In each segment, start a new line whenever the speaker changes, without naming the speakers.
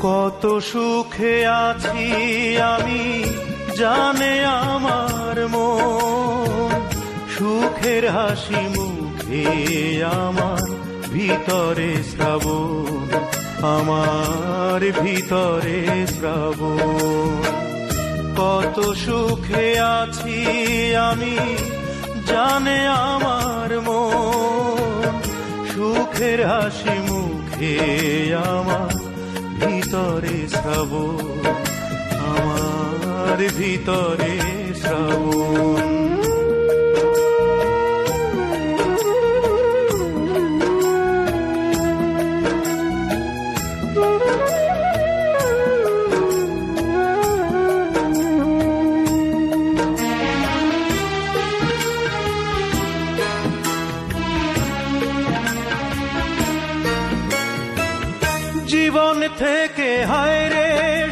কত সুখে আছি আমি, জানে আমার মন। সুখের হাসি মুখে আমার ভিতরে শ্রাবণ, আমার ভিতরে শ্রাবণ। কত সুখে আছি আমি, জানে আমার মন। সুখের হাসি মুখে আমার ভিতরে শ্রাবণ আমার ভিতরে শ্রাবণ জীবন থেকে, হায় রে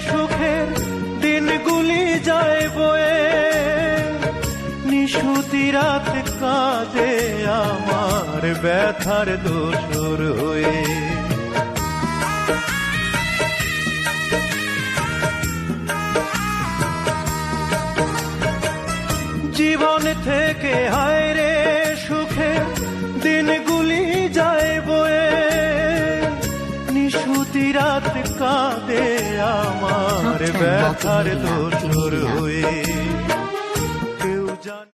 সুখের দিনগুলি যায় বয়ে। নিশুতি রাত কাঁদে আমার ব্যথার দোসর হয়ে। জীবন থেকে, হায় রে সুখে নিশুতি রাত কাঁদে আমার ব্যথার
Multimedia